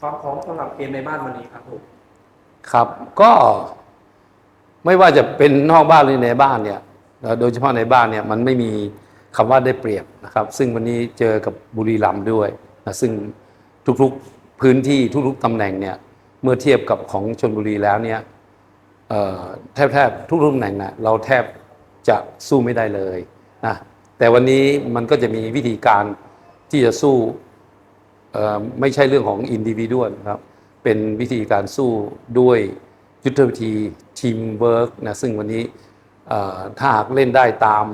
ความพร้อมสำหรับเกมในบ้านวันนี้ครับผมครับก็ไม่ว่าจะเป็นนอกบ้านหรือในบ้านเนี่ยโดยเฉพาะในบ้านเนี่ยมันไม่มีคำว่าได้เปรียบนะครับ ซึ่งวันนี้เจอกับบุรีรัมย์ด้วยนะซึ่งทุกๆพื้นที่ทุกๆตำแหน่งเนี่ยเมื่อเทียบกับของชนบุรีแล้วเนี่ยแทบแทบทุกๆตำแหน่งนะเราแทบจะสู้ไม่ได้เลยนะแต่วันนี้มันก็จะมีวิธีการที่จะสู้ ไม่ใช่เรื่องของอินดิวิ a l นครับ เป็นวิธีการสู้ด้วยยุทธวิธีทีมเวิร์กนะซึ่งวันนี้ถ้าหากเล่นได้ตาม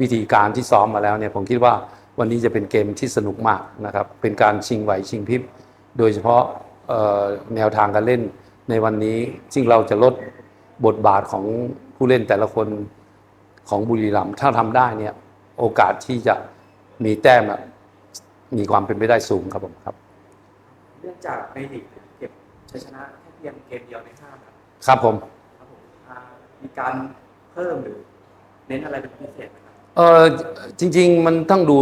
วิธีการที่ซ้อมมาแล้วเนี่ยผมคิดว่าวันนี้จะเป็นเกมที่สนุกมากนะครับ เป็นการชิงไหวชิงพริบ โดยเฉพาะแนวทางการเล่นในวันนี้ซึ่งเราจะลดบทบาทของผู้เล่นแต่ละคนของบุรีรัมย์ถ้าทำได้เนี่ยโอกาสที่จะมีแต้ม มีความเป็นไปได้สูงครับผมครับ เนื่องจากในลีกเก็บชัยชนะแค่เพียงเกมเดียวในห้านัดครับผมครับผมอ่ามีการเพิ่มหรือเน้นอะไรเป็นพิเศษไหมครับเออจริง ๆ มันต้องดู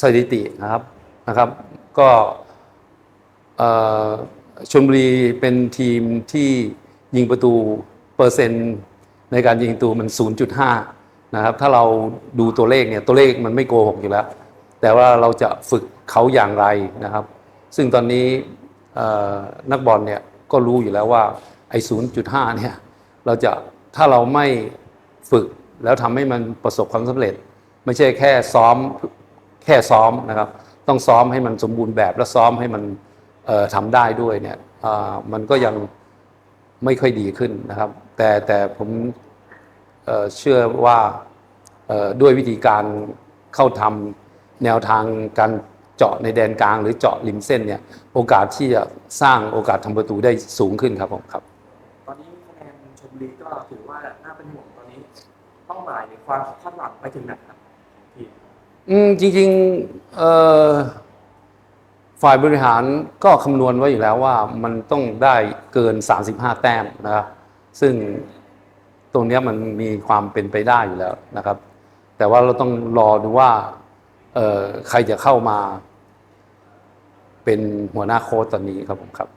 สถิตินะครับนะครับ ก็เอ่อชลบุรีเป็นทีมที่ยิงประตูเปอร์เซ็นต์ในการยิงประตูมัน 0.5 นะครับ ถ้าเราดูตัวเลขเนี่ยตัวเลขมันไม่โกหกอยู่แล้ว แต่ว่าเราจะฝึกเขาอย่างไรนะครับ ซึ่งตอนนี้นักบอลเนี่ยก็รู้อยู่แล้วว่าไอ้0.5เนี่ยเราจะถ้าเราไม่ฝึกแล้วทำให้มันประสบความสำเร็จ ไม่ใช่แค่ซ้อมแค่ซ้อมนะครับ ต้องซ้อมให้มันสมบูรณ์แบบและซ้อมให้มันทำได้ด้วยเนี่ยมันก็ยังไม่ค่อยดีขึ้นนะครับ แต่แต่ผมเเชื่อว่าด้วยวิธีการเข้าทำ แนวทางการเจาะในแดนกลาง หรือเจาะริมเส้นเนี่ยโอกาสที่จะสร้างโอกาสทำประตูได้สูงขึ้นครับผมครับ ตอนนี้คะแนนชลบุรีก็ถือว่าน่าเป็นห่วงตอนนี้เป้าหมายหรือความคาดหวังไปถึงไหนครับทีมอืมจริงๆเอ่อฝ่ายบริหารก็คำนวณไว้อยู่แล้วว่ามันต้องได้เกิน 35 แต้มนะครับซึ่งตรงเนี้ยมันมีความเป็นไปได้อยู่แล้วนะครับ แต่ว่าเราต้องรอดูว่าเอ่อ ใครจะเข้ามาเป็นหัวหน้าโค้ชตอนนี้ครับผมครับ